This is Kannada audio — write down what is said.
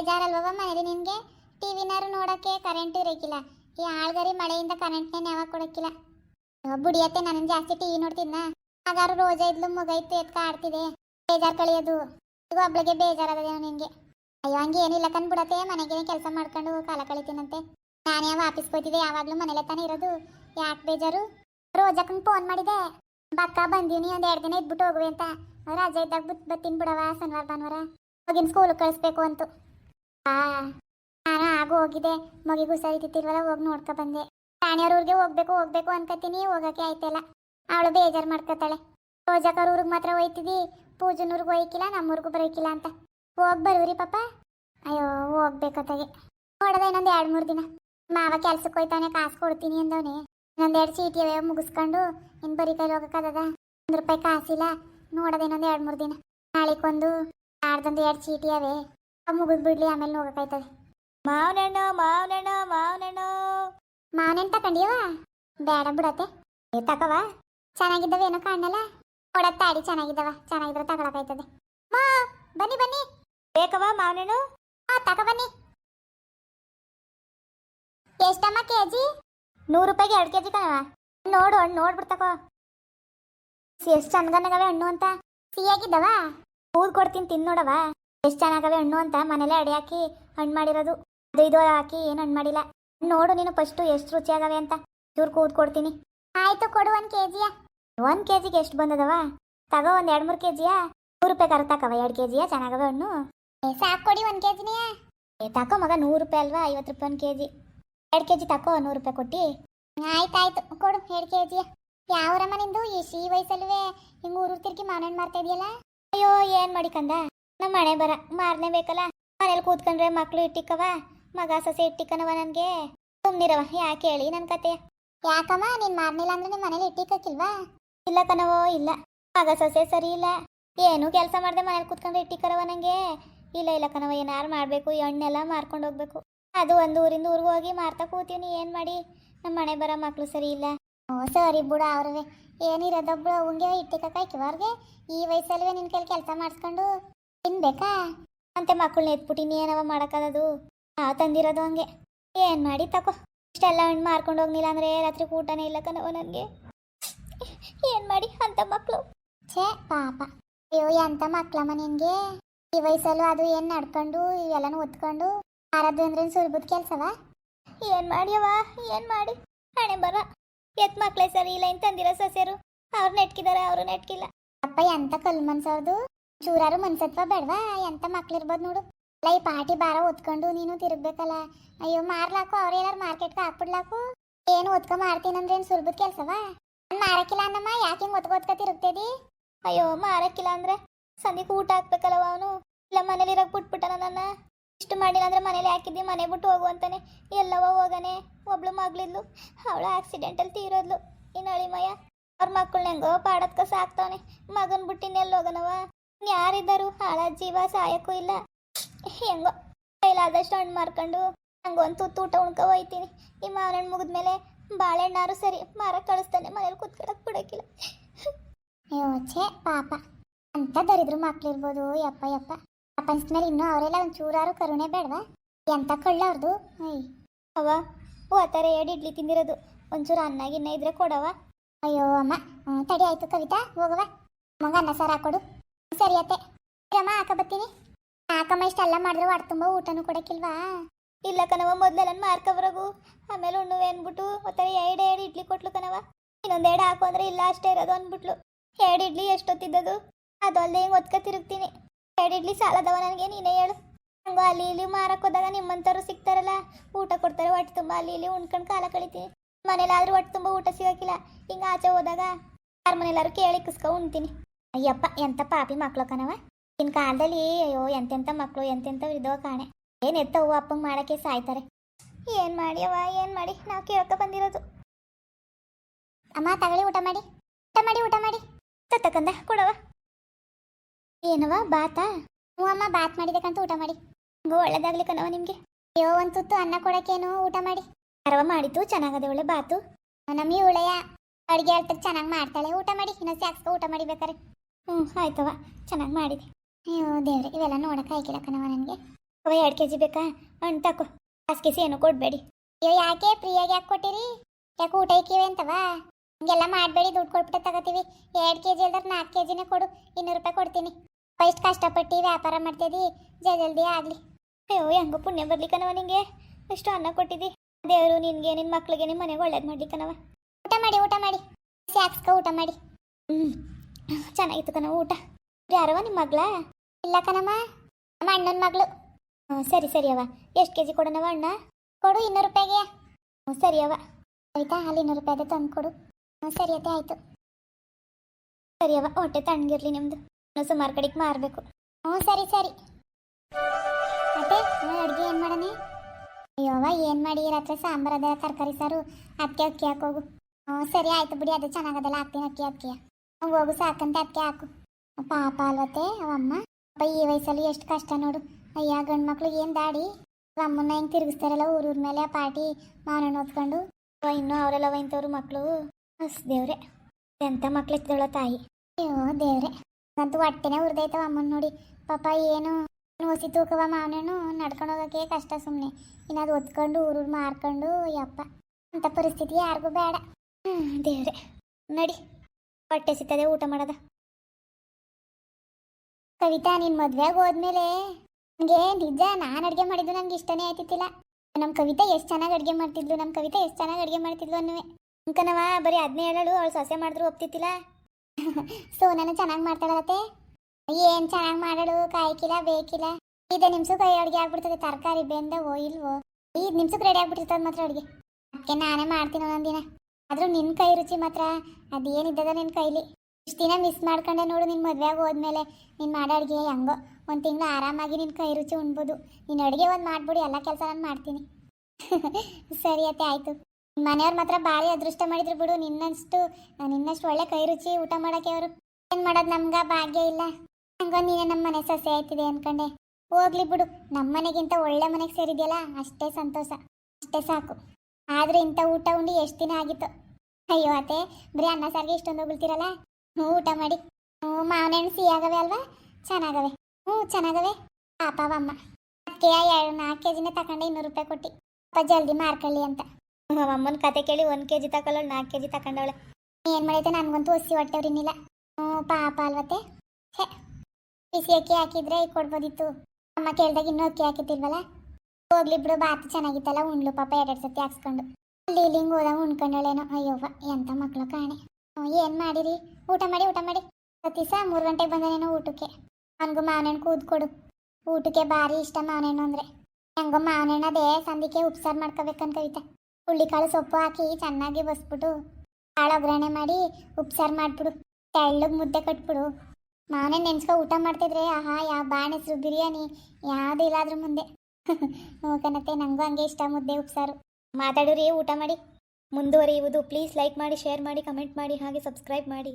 ಬೇಜಾರಲ್ವವ ಮನೇಲಿ ನಿನ್ಗೆ? ಟಿವಿನಾರು ನೋಡಕ್ಕೆ ಕರೆಂಟ್ ಇರಕ್ಕಿಲ್ಲ ಈ ಆಳ್ಗರಿ ಮಳೆಯಿಂದ ಕರೆಂಟ್ನೇ ಯಾವಾಗ ಕೊಡಕ್ಕಿಲ್ಲ ಬುಡಿಯತ್ತೆ, ನಾನು ಜಾಸ್ತಿ ಟಿವಿ ನೋಡ್ತಿದ್ನ? ಹಾಗಾರು ರೋಜ ಇದ್ಲು ಮಗ ಇತ್ತು, ಎತ್ಕ ಆಡ್ತಿದೆ? ಬೇಜಾರ್ ಕಳಿಯೋದು. ಈಗ ಒಬ್ಳಿಗೆ ಬೇಜಾರದೇನೋ ನಿನಗೆ. ಅಯ್ಯೋ, ಹಂಗೆ ಏನಿಲ್ಲ ಕಣ್ ಬಿಡತ್ತೆ ಮನೆಗೆ ಕೆಲಸ ಮಾಡ್ಕೊಂಡು ಕಾಲ ಕಳಿತೀನಂತೆ. ನಾನು ಯಾವ ಆಫೀಸ್ಗೆ ಹೋಗ್ತಿದ್ದೆ ಯಾವಾಗಲೂ ಮನೇಲೆ ತಾನೇ ಇರೋದು. ಯಾಕೆ ಬೇಜಾರು? ರೋಜಕ್ಕಂಗೆ ಫೋನ್ ಮಾಡಿದೆ. ಬಕ್ಕ ಬಂದೀನಿ, ಒಂದು ಎರಡು ದಿನ ಇದ್ಬಿಟ್ಟು ಹೋಗುವೆ ಅಂತ. ರಜೆ ಇದ್ದಾಗ ಬಿಟ್ಟು ಬತ್ತೀನಿ ಬಿಡವ ಶನಿವಾರ, ಭಾನುವಾರ. ಹೋಗಿನ ಸ್ಕೂಲ್ ಕಳಿಸ್ಬೇಕು ಅಂತು. ನಾನು ಆಗ ಹೋಗಿದೆ. ಮಗಿಗೂ ಸರಿತಿಲ್ವಲ್ಲ ಹೋಗಿ ನೋಡ್ಕೊ ಬಂದೆ. ರಾಣಿಯವ್ರ ಊರಿಗೆ ಹೋಗ್ಬೇಕು ಹೋಗ್ಬೇಕು ಅನ್ಕತೀನಿ ಹೋಗಕ್ಕೆ ಆಯ್ತಲ್ಲ. ಅವಳು ಬೇಜಾರು ಮಾಡ್ಕೊತಾಳೆ. ರೋಜಕ್ಕವ್ರ ಊರಿಗೆ ಮಾತ್ರ ಹೋಯ್ತಿದಿ? ಪೂಜನೂರ್ಗೆ ಹೋಯ್ಕಿಲ್ಲ, ನಮ್ಮೂರ್ಗೂ ಬರೋಕಿಲ್ಲ ಅಂತ. ಹೋಗಿ ಬರುವ್ರಿ ಪಾಪ. ಅಯ್ಯೋ ಹೋಗ್ಬೇಕತ್ತಾಗೆ ನೋಡದ ಇನ್ನೊಂದು ಎರಡು ಮೂರು ದಿನ. ಮಾವ ಕೆಲ್ಸಕ್ಕೆ ಹೋಯ್ತಾನೆ ಕಾಸು ಕೊಡ್ತೀನಿ ಅಂದವನೆ. ಇನ್ನೊಂದೆರಡು ಚೀಟಿ ಅವೇ ಮುಗಿಸ್ಕೊಂಡು. ಇನ್ನು ಬರೀ ಕೈಲಿ ಹೋಗಕ್ಕದ ಒಂದು ರೂಪಾಯಿ ಕಾಸಿಲ್ಲ. ನೋಡದ ಇನ್ನೊಂದು ಎರಡು ಮೂರು ದಿನ. ನಾಳೆಗೊಂದು ನಾಡ್ದೊಂದು ಎರಡು ಚೀಟಿ ಅವು ಮುಗಿದ್ ಬಿಡ್ಲಿ ಆಮೇಲೆ ಹೋಗಕ್ಕಾಯ್ತದೆ ಮಾವನಣ್ಣು ಮಾವನಣ್ಣು ಮಾವನಣ್ಣು. ಮಾವನೆಂತ ತಗೊಂಡಿಯವ ಬೇಡ ಬಿಡತ್ತೆ. ಏ ತಕವ ಚೆನ್ನಾಗಿದ್ದವ ಏನೋ ಕಾಣಲ್ಲ ಕೊಡತ್ತ ತಾಡಿ ಚೆನ್ನಾಗಿದ್ದವ ಚೆನ್ನಾಗಿದ್ರೆ ತಗೊಳಕಾಯ್ತದೆ. ಮಾ ಬನ್ನಿ ಬನ್ನಿ. ಬೇಕವ ಮಾವನಣ್ಣು? ಹಾ ತಕ ಬನ್ನಿ. ಎಷ್ಟಮ್ಮ ಕೆಜಿ? ನೂರು ರೂಪಾಯಿಗೆ ಎರಡು ಕೆಜಿ ಕಣವ ನೋಡು ಹಣ್ಣು ನೋಡ್ಬಿಡ್ತಕೋ ಎಷ್ಟು ಚಂದಗನಗವೆ ಹಣ್ಣು ಅಂತ. ಸಿಹಿಯಾಗಿದ್ದವ? ಹೂದ್ ಕೊಡ್ತೀನಿ ತಿನ್ ನೋಡವ ಎಷ್ಟು ಚೆನ್ನಾಗವೆ ಹಣ್ಣು ಅಂತ ಮನೇಲೆ ಅಡಿ ಹಾಕಿ ಹಣ್ಣು ಮಾಡಿರೋದು. ಅದು ಇದು ಹಾಕಿ ಏನು ಹಣ್ಣು ಮಾಡಿಲ್ಲ. ನೋಡು ನೀನು ಫಸ್ಟು ಎಷ್ಟು ರುಚಿಯಾಗವೆ ಅಂತ. ಚೂರು ಕೂತ್ ಕೊಡ್ತೀನಿ. ಆಯ್ತು ಕೊಡು ಒಂದು ಕೆ ಜಿಯ ಒಂದು ಕೆ ಜಿಗೆ ಎಷ್ಟು ಬಂದದವ? ತಗೋ ಒಂದು ಎರಡು ಮೂರು ಕೆ ಜಿಯಾ ನೂರು ರೂಪಾಯಿ ಕರ ತಕವ ಎರಡು ಕೆ ಜಿಯಾ ಚೆನ್ನಾಗವೆ ಹಣ್ಣು? ಸಾಕು ಕೊಡಿ ಒಂದು ಕೆ ಜಿನೇ ಏ, ತಕೋ ಮಗ, ನೂರು ರೂಪಾಯಿ ಅಲ್ವಾ? ಐವತ್ತು ರೂಪಾಯಿ ಒಂದು ಕೆ ಜಿ ಎರಡು ಕೆ ಜಿ ತಕೋ, ನೂರು ರೂಪಾಯಿ ಕೊಟ್ಟು. ಆಯ್ತಾಯ್ತು ಕೊಡು ಎರಡು ಕೆ ಜಿಯ ಯಾವರಮ್ಮ ನಿಂದು? ಈ ಸಿ ವಯಸ್ಸಲ್ವೇ ಹಿಂಗೆ ಊರು ತಿರ್ಗಿ ಮಾವನಣ್ಣು ಮಾಡ್ತಾ ಇದೆಯಲ್ಲ? ಅಯ್ಯೋ, ಏನು ಮಾಡಿ ಕಂದ? ನಮ್ಮ ಮನೆ ಬರ, ಮಾರನೇ ಬೇಕಲ್ಲ? ಮನೇಲಿ ಕೂತ್ಕೊಂಡ್ರೆ ಮಕ್ಳು ಇಟ್ಟಿಕ್ಕವ? ಮಗ ಸೊಸೆ ಇಟ್ಟಿಕ್ಕನವ ನನಗೆ? ತುಂಬಿರವ ಯಾಕೆ ಹೇಳಿ ನನ್ನ ಕತೆ? ಯಾಕಮ್ಮ, ನೀನ್ ಮಾರ್ನಿಲ್ಲ ಅಂದ್ರೆ ನಿಮ್ಮ ಮನೇಲಿ ಇಟ್ಟಿಕ್ಕಕ್ಕಿಲ್ವಾ ಇಲ್ಲ ಕಣವೋ ಇಲ್ಲ. ಮಗ ಸೊಸೆ ಸರಿ ಇಲ್ಲ. ಏನು ಕೆಲಸ ಮಾಡ್ದೆ ಮನೇಲಿ ಕೂತ್ಕೊಂಡ್ರೆ ಇಟ್ಟಿಕ್ಕರವ ನಂಗೆ? ಇಲ್ಲ ಇಲ್ಲ ಕಣವ ಏನಾರು ಮಾಡಬೇಕು, ಎಣ್ಣೆಲ್ಲ ಮಾರ್ಕೊಂಡು ಹೋಗ್ಬೇಕು. ಅದು ಒಂದು ಊರಿಂದ ಊರಿಗೆ ಹೋಗಿ ಮಾರ್ತಾ ಕೂತೀವಿ ಏನು ಮಾಡಿ? ನಮ್ಮ ಮನೆ ಬರೋ, ಮಕ್ಳು ಸರಿ ಇಲ್ಲ. ಓ ಸರಿ ಬಿಡು ಅವ್ರವೇ. ಏನಿರೋದೊಬ್ಳು ಅವಂಗೆ ಇಟ್ಟಿಕ್ಕಕ್ಕಾಯ್ಕಿವ ಅವ್ರಿಗೆ? ಈ ವಯಸ್ಸಲ್ವೇ ನಿನ್ ಕೈಲಿ ಕೆಲಸ ಮಾಡಿಸ್ಕೊಂಡು? ತಿನ್ಬೇಕಾ ಅಂತೆ ಮಕ್ಕಳನ್ನ ಎತ್ಬಿಟ್ಟಿನಿ ಏನವ ಮಾಡೋಕ್ಕದು ನಾವು ತಂದಿರೋದು ಹಂಗೆ. ಏನು ಮಾಡಿ ತಕೋ. ಇಷ್ಟೆಲ್ಲ ಹಣ್ಣು ಮಾರ್ಕೊಂಡು ಹೋಗ್ನಿಲ್ಲ ಅಂದ್ರೆ ರಾತ್ರಿ ಊಟನೇ ಇಲ್ಲ ಕಣವ ನನಗೆ. ಏನು ಮಾಡಿ ಅಂತ ಮಕ್ಕಳು ಛೇ, ಪಾಪ. ಅಯ್ಯೋ ಎಂಥ ಮಕ್ಳಮ್ಮ ನಿನಗೆ? ಈ ವಯಸ್ಸಲ್ಲೂ ಅದು ಏನು ನಡ್ಕೊಂಡು, ಇವೆಲ್ಲನೂ ಒತ್ಕೊಂಡು ಆರಾಧ್ಯ ಅಂದ್ರೆ ಸುಲಭದ ಕೆಲಸವ? ಏನು ಮಾಡ್ಯವ ಏನು ಮಾಡಿ? ಹಣೆ ಬರ. ಎತ್ ಮಕ್ಳೇ ಸರಿ ಇಲ್ಲ, ಇನ್ ತಂದಿರೋ ಸಸ್ಯರು ಅವ್ರು ನೆಟ್ಕಿದಾರೆ, ಅವರು ನೆಟ್ಕಿಲ್ಲ. ಅಪ್ಪ, ಎಂತ ಕಲ್ ಮನ್ಸವ್ರದು? ಚೂರಾರು ಮನ್ಸತ್ವ ಬೇಡವಾ? ಎಂತ ಮಕ್ಳಿರ್ಬೋದು ನೋಡು. ಲೈ ಈ ಪಾಟಿ ಬಾರ ಓದ್ಕೊಂಡು ನೀನು ತಿರುಗ್ಬೇಕಲ್ಲ. ಅಯ್ಯೋ, ಮಾರ್ಲಾಕು ಅವ್ರೇನಾರು ಮಾರ್ಕೆಟ್ಗೆ ಹಾಕ್ಬಿಡ್ಲಾಕು? ಏನು ಓದ್ಕೊ ಮಾರ್ತೀನಂದ್ರೆ ಏನು ಸುಲಭದ ಕೆಲ್ಸವಾ? ಮಾರಕ್ಕಿಲ್ಲ ಅನ್ನಮ್ಮ, ಯಾಕೆ ಹಿಂಗೆ ಒತ್ಕೊ ತಿರುಗ್ತೇದಿ? ಅಯ್ಯೋ ಮಾರಕ್ಕಿಲ್ಲ ಅಂದ್ರೆ ಸಂಧಿಗೆ ಊಟ ಹಾಕ್ಬೇಕಲ್ಲವ ಅವನು? ಇಲ್ಲ, ಮನೇಲಿ ಇರಕ್ ಬಿಟ್ಬಿಟ್ಟನ ನನ್ನ? ಇಷ್ಟು ಮಾಡಿಲ್ಲ ಅಂದ್ರೆ ಮನೇಲಿ ಹಾಕಿದ್ದಿ, ಮನೆ ಬಿಟ್ಟು ಹೋಗು ಅಂತಾನೆ. ಎಲ್ಲವ ಹೋಗನೆ? ಒಬ್ಳು ಮಗಳಿದ್ಲು, ಅವಳು ಆಕ್ಸಿಡೆಂಟಲ್ಲಿ ತೀರೋದ್ಲು. ಇನ್ನು ಅಳಿಮಯ್ಯ ಅವ್ರ ಮಕ್ಕಳನ್ನ ಹೆಂಗೋ ಪಾಡತ್ಕ ಸಾಕ್ತವನೆ ಮಗನ್ ಬಿಟ್ಟಿನೆಲ್ಲ ಹೋಗನವ? ಯಾರಿದ್ದಾರು ಹಾಳ ಜೀವ ಸಾಯಕ್ಕೂ ಇಲ್ಲ. ಹೆಂಗೋ ಕೈಲಾದಷ್ಟು ಹಣ್ಣು ಮಾರ್ಕೊಂಡು ಹಂಗೊಂದು ತುತ್ತು ಊಟ ಉಣ್ಕೊ ಹೋಯ್ತೀನಿ. ಈ ಮಾವನಣ್ಣು ಮುಗಿದ್ಮೇಲೆ ಬಾಳೆಹಣ್ಣಾರು ಸರಿ, ಮಾರ ಕಳಿಸ್ತಾನೆ, ಮನೇಲಿ ಕುತ್ಕೊಳಕ್ ಬಿಡೋಕಿಲ್ಲ ಯೋಚೆ, ಪಾಪ. ಅಂತ ದರಿದ್ರು ಮಕ್ಳಿರ್ಬೋದು, ಯಪ್ಪ ಯಪ್ಪ. ಪ್ರಪಂಚದ ಮೇಲೆ ಇನ್ನೂ ಅವರೆಲ್ಲ ಒಂದು ಚೂರಾರು ಕರುಣೆ ಬೇಡವಾ? ಎಂತ ಕಳ್ಳ ಅವ್ರದು? ಅವ ಓ ಆ ಥರ ಎರಡು ಇಡ್ಲಿ ತಿಂದಿರೋದು. ಒಂಚೂರು ಅನ್ನ ಗಿನ್ನ ಇದ್ರೆ ಕೊಡವ ಅಯ್ಯೋ, ಅಮ್ಮ. ತಡಿ ಆಯ್ತು ಕವಿತಾ ಹೋಗವ ಮಗ, ಅನ್ನ ಸಾರು ಹಾಕೊಡು. ಸರಿ ಅತ್ತೆ. ಹಾಕ ಬತ್ತೀನಿ ಹಾಕಮ್ಮ ಇಷ್ಟೆಲ್ಲ ಮಾಡಿದ್ರೆ, ಹೊಟ್ಟೆ ತುಂಬ ಊಟನೂ ಕೊಡಕ್ಕಿಲ್ವಾ? ಇಲ್ಲ ಕಣವ ಮೊದ್ಲೆಲ್ಲ ಮಾರ್ಕೊಬರಗು ಆಮೇಲೆ ಉಣ್ಣುವೆ ಅಂದ್ಬಿಟ್ಟು ಒತ್ತರ ಎರಡು ಎರಡು ಇಡ್ಲಿ ಕೊಟ್ಲು ಕಣವ ಇನ್ನೊಂದೆರಡು ಹಾಕು ಅಂದ್ರೆ ಇಲ್ಲ, ಅಷ್ಟೇ ಇರೋದು ಅಂದ್ಬಿಟ್ಲು. ಎರಡು ಇಡ್ಲಿ ಎಷ್ಟೊತ್ತಿದ್ದದು? ಅದು ಅಲ್ಲದೆ ಹಿಂಗೆ ಒತ್ಕ ತಿರುಗ್ತೀನಿ. ಎರಡು ಇಡ್ಲಿ ಸಾಲದವ ನನಗೆ, ನೀನೇ ಹೇಳು. ಹಂಗೋ, ಅಲ್ಲಿ ಇಲ್ಲಿ ಹೋದಾಗ ನಿಮ್ಮಂಥವ್ರು ಸಿಗ್ತಾರಲ್ಲ, ಊಟ ಕೊಡ್ತಾರೆ, ಹೊಟ್ಟೆ ತುಂಬ, ಅಲ್ಲಿ ಇಲ್ಲಿ ಉಣ್ಕೊಂಡು ಕಾಲ ಕಳಿತೀನಿ. ಮನೇಲಾದ್ರೂ ಹೊಟ್ಟೆ ತುಂಬ ಊಟ ಸಿಗಕ್ಕಿಲ್ಲ. ಹಿಂಗೆ ಆಚೆ ಹೋದಾಗ, ಯಾರ ಮನೇಲಾದ್ರು ಕೇಳಿ ಕುಸ್ಕೊ ಉಣ್ತೀನಿ. ಅಯ್ಯಪ್ಪ, ಎಂತ ಪಾಪಿ ಮಕ್ಳು ಕಣವ ಇನ್ ಕಾಲದಲ್ಲಿ, ಅಯ್ಯೋ ಎಂತೆಂಥ ಮಕ್ಳು, ಎಂತೆಂತ ಇದ್ದೋ ಕಾಣೆ. ಏನ್ ಎತ್ತವು ಅಪ್ಪಂಗ್ ಮಾಡಕ್ಕೆ ಸಾಯ್ತಾರೆ. ಏನ್ ಮಾಡಿ ಅವ ಏನ್ ಮಾಡಿ, ನಾವು ಕೇಳ್ಕೊ ಬಂದಿರೋದು. ಅಮ್ಮ, ತಗೊಳ್ಳಿ ಊಟ ಮಾಡಿ. ಊಟ ಮಾಡಿ ಊಟ ಮಾಡಿ. ತತ್ತಕಂದ ಕೊಡವ ಏನವ ಬಾತಾ? ಹ್ಞೂ ಅಮ್ಮ, ಬಾತ್ ಮಾಡಿದಕ್ಕಂತ ಊಟ ಮಾಡಿ. ಹಂಗೋ ಒಳ್ಳೇದಾಗ್ಲಿ ಕಣವ ನಿಮಗೆ. ಅಯ್ಯೋ, ಒಂದ್ ತುತ್ತು ಅನ್ನ ಕೊಡಕ್ಕೇನು, ಊಟ ಮಾಡಿ. ಅರವ ಮಾಡಿತು ಚೆನ್ನಾಗದೆ ಒಳ್ಳೆ ಬಾತು. ನಮ್ಮ ಇವಳೆಯ ಅಡುಗೆ ಹೇಳ್ತಾರೆ ಚೆನ್ನಾಗಿ ಮಾಡ್ತಾಳೆ, ಊಟ ಮಾಡಿ. ಇನ್ನೊಂದು ಸಾಕ್ಸ್ಕೊ, ಊಟ ಮಾಡಿ ಬೇಕಾರೆ. ಹ್ಞೂ ಆಯ್ತವ ಚೆನ್ನಾಗಿ ಮಾಡಿದೆ. ಅಯ್ಯೋ, ದೇವ್ರೆ, ಇವೆಲ್ಲ ನೋಡಕ್ಕೆ ಆಯ್ಕಿಲ್ಲ ಕಣವ ನನಗೆ. ಅವ ಎರಡು ಕೆ ಜಿ ಬೇಕಾ? ಹಣ್ಣು ತಕೋ. ಕಾಸ್ಕಿಸಿ ಏನು ಕೊಡಬೇಡಿ. ಅಯ್ಯೋ, ಯಾಕೆ? ಫ್ರೀಯಾಗಿ ಯಾಕೆ ಕೊಟ್ಟಿರಿ? ಯಾಕೆ ಊಟ ಇಕ್ಕಿವೆ ಅಂತವ ಹಂಗೆಲ್ಲ ಮಾಡಬೇಡಿ, ದುಡ್ಡು ಕೊಟ್ಬಿಟ್ಟು ತಗೋತೀವಿ. ಎರಡು ಕೆ ಜಿ ಇಲ್ದ್ರೆ ನಾಲ್ಕು ಕೆ ಜಿನೇ ಕೊಡು, ಇನ್ನೂರು ರೂಪಾಯಿ ಕೊಡ್ತೀನಿ. ಫಸ್ಟ್ ಕಷ್ಟಪಟ್ಟು ವ್ಯಾಪಾರ ಮಾಡ್ತಿದ್ದಿ ಜಲ್ದಿ ಆಗಲಿ. ಅಯ್ಯೋ, ಹೆಂಗೋ ಪುಣ್ಯ ಬರ್ಲಿಕ್ಕನವ ನಿಂಗೆ. ಎಷ್ಟು ಅನ್ನ ಕೊಟ್ಟಿದ್ದಿ ದೇವರು ನಿನಗೆ ನಿನ್ನ ಮಕ್ಳಿಗೆ ನಿಮ್ಮ ಮನೆಗೆ ಒಳ್ಳೇದು ಮಾಡ್ಲಿಕ್ಕನವ ಊಟ ಮಾಡಿ ಊಟ ಮಾಡಿ. ಸ್ಯಾಕ್ಸ್ಕ ಊಟ ಮಾಡಿ. ಹ್ಞೂ ಚೆನ್ನಾಗಿತ್ತು ಕಣ ಊಟ. ಯಾರವ ನಿಮ್ಮ ಮಗ್ಳ? ಇಲ್ಲ ಕಣಮ್ಮ. ನಮ್ಮ ಅಣ್ಣನ ಮಗಳು. ಹ್ಞೂ ಸರಿ ಸರಿ ಅವ ಎಷ್ಟು ಕೆ ಜಿ ಕೊಡೋಣವ ಅಣ್ಣ? ಕೊಡು ಇನ್ನೂರು ರೂಪಾಯಿಗೆ. ಹ್ಞೂ ಸರಿ ಅವ ಆಯ್ತಾ? ಅಲ್ಲಿ ಇನ್ನೂರು ರೂಪಾಯಿ ತಂದು ಕೊಡು. ಹ್ಞೂ ಸರಿ ಅದೇ ಆಯಿತು. ಸರಿ ಅವ ಹೊಟ್ಟೆ ತಣ್ಣಗಿರ್ಲಿ ನಿಮ್ಮದು ನಾನು ಸುಮಾರು ಕಡೆಗೆ ಮಾರಬೇಕು. ಹ್ಞೂ ಸರಿ ಸರಿ. ಮತ್ತೆ ಅಡುಗೆ ಏನು ಮಾಡೋಣ? ಅಯ್ಯೋವ ಏನು ಮಾಡಿ? ರಾತ್ರಿ ಸಾಂಬಾರು ಅದ ತರಕಾರಿ ಸಾರು, ಅಕ್ಕಿ ಅಕ್ಕಿ ಹಾಕೋಗು. ಹ್ಞೂ ಸರಿ, ಆಯಿತು ಬಿಡಿ. ಅದು ಚೆನ್ನಾಗದಲ್ಲ ಹಾಕ್ತೀನಿ, ಅಕ್ಕಿ ಅಕ್ಕಿ. ಹೋಗು ಸಾಕಂತ ಅದಕ್ಕೆ ಹಾಕು. ಪಾಪ ಅಲ್ವತ್ತೆ ಅವಮ್ಮ ಅಪ್ಪ ಈ ವಯಸ್ಸಲ್ಲಿ ಎಷ್ಟು ಕಷ್ಟ ನೋಡು. ಅಯ್ಯ, ಗಂಡು ಮಕ್ಳಿಗೆ ಏನು ದಾಡಿ? ಅಮ್ಮನ್ನ ಹೆಂಗೆ ತಿರುಗಿಸ್ತಾರಲ್ಲ ಊರೂರ ಮೇಲೆ ಆ ಪಾಟಿ ಮಾವನ ಓದ್ಕೊಂಡು ಇನ್ನೂ ಅವರೆಲ್ಲ ಒಯ್ತವ್ರು ಮಕ್ಕಳು ಹಸ್ ದೇವ್ರೆ. ಎಂಥ ಮಕ್ಳು ಎತ್ತಿದಳ ತಾಯಿ. ಅಯ್ಯೋ, ದೇವ್ರೆ. ನಂತೂ ಹೊಟ್ಟೆನೇ ಉರ್ದೈತವ ಅಮ್ಮನ ನೋಡಿ. ಪಾಪ ಏನು? ಹೊಸಿ ತೂಕವ ಮಾವನೇನು ನಡ್ಕೊಂಡು ಹೋಗೋಕೆ ಕಷ್ಟ ಸುಮ್ಮನೆ ಇನ್ನು ಅದು ಒತ್ಕೊಂಡು ಊರೂರು ಮಾರ್ಕೊಂಡು ಯಪ್ಪ ಅಂಥ ಪರಿಸ್ಥಿತಿ ಯಾರಿಗೂ ಬೇಡ. ದೇವ್ರೆ. ನಡಿ. ಹೊಟ್ಟೆ ಸಿಗ್ತದೆ, ಊಟ ಮಾಡದ. ಕವಿತಾ ನಿನ್ನ ಮದ್ವೆಗೆ ಹೋದ್ಮೇಲೆ ನಂಗೆ ನಿಜ ನಾನು ಅಡ್ಗೆ ಮಾಡಿದ್ದು ನನಗೆ ಇಷ್ಟನೇ ಆಯ್ತಿತ್ತಿಲ್ಲ. ನಮ್ಮ ಕವಿತಾ ಎಷ್ಟು ಚೆನ್ನಾಗಿ ಅಡುಗೆ ಮಾಡ್ತಿದ್ಲು ನಮ್ಮ ಕವಿತಾ ಎಷ್ಟು ಚೆನ್ನಾಗಿ ಅಡುಗೆ ಮಾಡ್ತಿದ್ಲು ಅನ್ನುವೆ. ಅಂಕನವ ಬರೀ ಅದ್ನೇ ಹೇಳಳು, ಅವಳು ಸೊಸೆ ಮಾಡಿದ್ರು ಒಪ್ತಿತ್ತಿಲ್ಲ. ಸೋನನು ಚೆನ್ನಾಗಿ ಮಾಡ್ತಾಳತ್ತೆ ಏನು ಚೆನ್ನಾಗಿ ಮಾಡಳು, ಕಾಯ್ಕಿಲ್ಲ, ಬೇಕಿಲ್ಲ. ಐದು ಕೈ ಅಡುಗೆ ಆಗ್ಬಿಡ್ತದೆ, ತರಕಾರಿ ಬೆಂದವೋ ಇಲ್ವೋ? ಈ ನಿಮಿಷಕ್ಕೆ ರೆಡಿ ಆಗ್ಬಿಟ್ಟಿರ್ತದೆ ಮಾತ್ರ ಅಡುಗೆ. ಅದಕ್ಕೆ ನಾನೇ ಮಾಡ್ತೀನಿ ಒಂದೊಂದಿನ ಆದರೂ ನಿನ್ನ ಕೈ ರುಚಿ ಮಾತ್ರ ಅದೇನಿದ್ದದ ನಿನ್ನ ಕೈಲಿ? ಇಷ್ಟು ದಿನ ಮಿಸ್ ಮಾಡ್ಕೊಂಡೆ ನೋಡು ನಿನ್ನ ಮದುವೆಗೆ ಹೋದ್ಮೇಲೆ. ನಿನ್ ಮಾಡೋ ಅಡುಗೆ ಹೆಂಗೋ, ಒಂದು ತಿಂಗಳು ಆರಾಮಾಗಿ ನಿನ್ನ ಕೈ ರುಚಿ ಉಣ್ಬೋದು. ನಿನ್ ಅಡುಗೆ ಒಂದು ಮಾಡ್ಬಿಡಿ, ಎಲ್ಲ ಕೆಲಸ ನಾನು ಮಾಡ್ತೀನಿ. ಸರಿ ಅತ್ತೆ, ಆಯಿತು. ಮನೆಯವ್ರು ಮಾತ್ರ ಭಾರಿ ಅದೃಷ್ಟ ಮಾಡಿದ್ರು ಬಿಡು, ನಿನ್ನಷ್ಟು ನಿನ್ನಷ್ಟು ಒಳ್ಳೆ ಕೈ ರುಚಿ ಊಟ ಮಾಡೋಕೆ ಅವರು ಏನು ಮಾಡೋದು ನಮ್ಗೆ ಭಾಗ್ಯ ಇಲ್ಲ. ಹಂಗೋ ನೀನೇ ನಮ್ಮ ಮನೆ ಸೊಸೆ ಆಯ್ತಿದೆ ಅನ್ಕೊಂಡೆ. ಹೋಗ್ಲಿ ಬಿಡು ನಮ್ಮ ಮನೆಗಿಂತ ಒಳ್ಳೆ ಮನೆಗೆ ಸೇರಿದ್ಯಲ್ಲ, ಅಷ್ಟೇ ಸಂತೋಷ. ಅಷ್ಟೇ ಸಾಕು. ಆದ್ರೆ ಇಂಥ ಊಟ ಉಂಡು ಎಷ್ಟು ದಿನ ಆಗಿತ್ತು? ಅಯ್ಯೋ ಅತ್ತೆ, ಬರೀ ಅನ್ನ ಸಾರಿಗೆ ಇಷ್ಟೊಂದು ಹೋಗ್ಬಿಡ್ತೀರಲ್ಲ? ಹ್ಞೂ, ಊಟ ಮಾಡಿ. ಹ್ಞೂ, ಮಾವನ ಹಣ್ಣು ಆಗವೆ ಅಲ್ವಾ? ಚೆನ್ನಾಗವೆ. ಹ್ಞೂ, ಚೆನ್ನಾಗವೆ. ಪಾಪವಮ್ಮ ಅದಕ್ಕೆ ಎರಡು ನಾಲ್ಕು ಕೆ ಜಿನೇ ತಗೊಂಡೆ ಇನ್ನೂರು ರೂಪಾಯಿ ಕೊಟ್ಟು. ಪಾಪ ಜಲ್ದಿ ಮಾರ್ಕೊಳ್ಳಿ ಅಂತ. ಅಮ್ಮನ ಕತೆ ಕೇಳಿ ಒಂದು ಕೆ ಜಿ ತಗೊಳ್ಳೋಳು ನಾಲ್ಕು ಕೆ ಜಿ ತಗೊಂಡವಳೆ ಏನು ಮಾಡೈತೆ ನನಗಂತೂ ಹೊಸಿ ಹೊಟ್ಟೆವ್ರಿನಿಲ್ಲ ಹ್ಞೂ, ಪಾಪ ಅಲ್ವತ್ತೆ ಹೇ ಬಿಸಿ ಅಕ್ಕಿ ಹಾಕಿದ್ರೆ ಕೊಡ್ಬೋದಿತ್ತು. ಅಮ್ಮ ಕೇಳಿದಾಗ ಇನ್ನೂ ಅಕ್ಕಿ ಹಾಕಿತ್ತಿಲ್ವಲ್ಲ ಹೋಗ್ಲಿ ಬಿಡು, ಬಾತು ಚೆನ್ನಾಗಿತ್ತಲ್ಲ ಉಣ್ಲು ಪಾಪ ಎರಡೆರಡು ಸತಿ ಹಾಕ್ಸ್ಕೊಂಡು. ಅಲ್ಲಿ ಇಲ್ಲಿ ಹಿಂಗೆ ಹೋದಾಗ ಉಣ್ಕೊಂಡಳೇನೋ ಅಯ್ಯವ್ವ ಎಂಥ ಮಕ್ಳು ಕಾಣೆ. ಏನು ಮಾಡಿರಿ? ಊಟ ಮಾಡಿ ಊಟ ಮಾಡಿ. ಪ್ರತಿ ಮೂರು ಗಂಟೆಗೆ ಬಂದನೇನೋ ಊಟಕ್ಕೆ. ಅವನಿಗೂ ಮಾವನಣ್ಣು ಕೂದ್ ಕೊಡು. ಊಟಕ್ಕೆ ಭಾರಿ ಇಷ್ಟ ಮಾವನಣ್ಣು ಅಂದರೆ. ಹೆಂಗೋ ಮಾವನಣ್ಣ ಅದೇ ಸಂದಿಕೆ ಉಪ್ಸಾರು ಮಾಡ್ಕೋಬೇಕಂತ ಕವಿತಾ. ಹುಳ್ಳಿಕಾಳು ಸೊಪ್ಪು ಹಾಕಿ ಚೆನ್ನಾಗಿ ಬಸ್ಬಿಟ್ಟು ಕಾಳು ಒಗ್ಗರಣೆ ಮಾಡಿ ಉಪ್ಸಾರು ಮಾಡ್ಬಿಡು. ತೆಳ್ಳಗೆ ಮುದ್ದೆ ಕಟ್ಬಿಡು. ಮಾವನೇ ನೆನ್ಸ್ಕೊ ಊಟ ಮಾಡ್ತಿದ್ರೆ, ಆಹಾ ಯಾವ ಬಾಣ ಹೆಸರು ಬಿರಿಯಾನಿ. ಯಾವುದೂ ಇಲ್ಲ ಅದ್ರ ಮುಂದೆ. ಹ್ಞೂ ನಂಗೂ ಹಂಗೆ ಇಷ್ಟ ಮುದ್ದೆ ಉಪ್ಸಾರು. ಮಾತಾಡೋರಿ, ಊಟ ಮಾಡಿ. ಮುಂದುವರಿಯುವುದು. ಪ್ಲೀಸ್ ಲೈಕ್ ಮಾಡಿ ಶೇರ್ ಮಾಡಿ ಕಮೆಂಟ್ ಮಾಡಿ, ಹಾಗೆ ಸಬ್ಸ್ಕ್ರೈಬ್ ಮಾಡಿ.